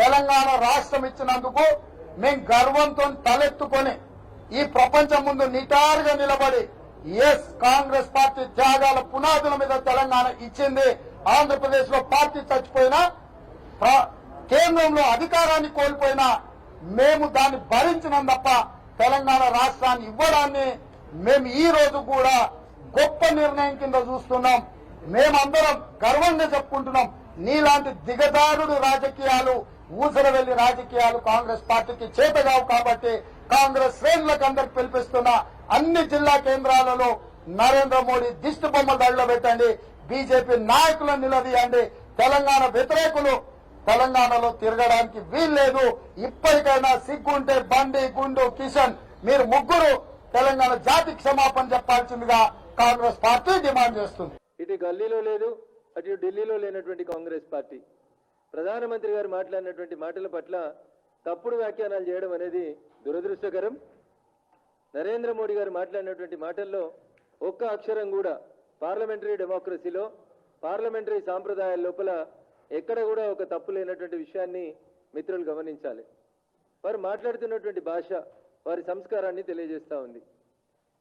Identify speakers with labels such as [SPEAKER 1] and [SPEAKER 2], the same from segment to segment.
[SPEAKER 1] తెలంగాణ రాష్ట్రం ఇచ్చినందుకు మేం గర్వంతో తలెత్తుకొని ఈ ప్రపంచం ముందు నిటారుగా నిలబడి ఎస్ కాంగ్రెస్ పార్టీ త్యాగాల పునాదుల మీద తెలంగాణ ఇచ్చింది. ఆంధ్రప్రదేశ్లో పార్టీ చచ్చిపోయినా కేంద్రంలో అధికారాన్ని కోల్పోయినా మేము దాన్ని భరించినాం తప్ప తెలంగాణ రాష్ట్రాన్ని ఇవ్వడాన్ని మేము ఈ రోజు కూడా గొప్ప నిర్ణయం కింద చూస్తున్నాం. మేమందరం గర్వంగా చెప్పుకుంటున్నాం. నీలాంటి దిగదారుడు రాజకీయాలు ఊసరవెల్లి రాజకీయాలు కాంగ్రెస్ పార్టీకి చేతగావు కాబట్టి కాంగ్రెస్ శ్రేణులకు అందరికి పిలిపిస్తున్న అన్ని జిల్లా కేంద్రాలలో నరేంద్ర మోడీ దిష్టి బొమ్మలు దడిలో పెట్టండి. బీజేపీ నాయకులను నిలదీయండి. తెలంగాణ వ్యతిరేకులు తెలంగాణలో తిరగడానికి వీల్లేదు. ఇప్పటికైనా సిగ్గుంటే బండి గుండు కిషన్ మీరు ముగ్గురు తెలంగాణ జాతి క్షమాపణ చెప్పాల్సిందిగా కాంగ్రెస్ పార్టీ డిమాండ్ చేస్తుంది.
[SPEAKER 2] ఇది గల్లీలో లేదు అటు ఢిల్లీలో లేనటువంటి కాంగ్రెస్ పార్టీ. ప్రధానమంత్రి గారు మాట్లాడినటువంటి మాటల పట్ల తప్పుడు వ్యాఖ్యానాలు చేయడం అనేది దురదృష్టకరం. నరేంద్ర మోడీ గారు మాట్లాడినటువంటి మాటల్లో ఒక్క అక్షరం కూడా పార్లమెంటరీ డెమోక్రసీలో పార్లమెంటరీ సాంప్రదాయాల లోపల ఎక్కడ కూడా ఒక తప్పు లేనటువంటి విషయాన్ని మిత్రులు గమనించాలి. వారు మాట్లాడుతున్నటువంటి భాష వారి సంస్కారాన్ని తెలియజేస్తూ ఉంది.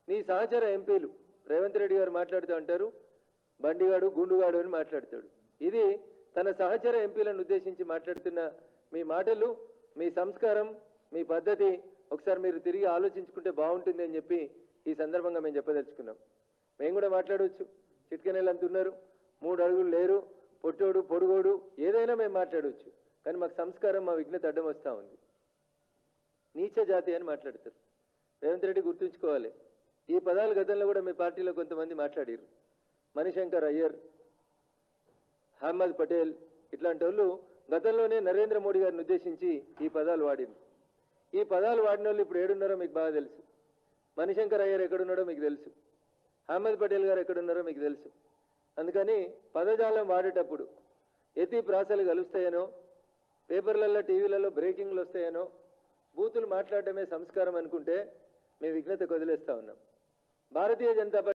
[SPEAKER 2] నీ సహచర ఎంపీలు రేవంత్ రెడ్డి గారు మాట్లాడుతూ అంటారు బండిగాడు గుండుగాడు అని మాట్లాడతాడు. ఇది తన సహచర ఎంపీలను ఉద్దేశించి మాట్లాడుతున్న మీ మాటలు మీ సంస్కారం మీ పద్ధతి ఒకసారి మీరు తిరిగి ఆలోచించుకుంటే బాగుంటుంది అని చెప్పి ఈ సందర్భంగా మేము చెప్పదలుచుకున్నాం. మేము కూడా మాట్లాడవచ్చు. చిట్కనేలు అంత ఉన్నారు. మూడు అడుగులు లేరు. పొట్టోడు పొడుగోడు ఏదైనా మేము మాట్లాడవచ్చు. కానీ మాకు సంస్కారం మా విఘ్నత అడ్డం వస్తూ ఉంది. నీచ జాతి అని మాట్లాడతారు. రేవంత్ రెడ్డి గుర్తుంచుకోవాలి. ఈ పదాలు గతంలో కూడా మీ పార్టీలో కొంతమంది మాట్లాడారు మణిశంకర్ అయ్యర్ అహ్మద్ పటేల్ ఇట్లాంటి వాళ్ళు గతంలోనే నరేంద్ర మోడీ గారిని ఉద్దేశించి ఈ పదాలు వాడింది ఈ పదాలు వాడిన వాళ్ళు ఇప్పుడు ఏడున్నారో మీకు బాగా తెలుసు. మణిశంకర్ అయ్యర్ ఎక్కడున్నాడో మీకు తెలుసు. అహ్మద్ పటేల్ గారు ఎక్కడున్నారో మీకు తెలుసు. అందుకని పదజాలం వాడేటప్పుడు ఎతి ప్రాసలు కలుస్తాయనో పేపర్లలో టీవీలలో బ్రేకింగ్లు వస్తాయనో బూతులు మాట్లాడటమే సంస్కారం అనుకుంటే మేము విఘ్నత వదిలేస్తా ఉన్నాం. భారతీయ జనతా పార్టీ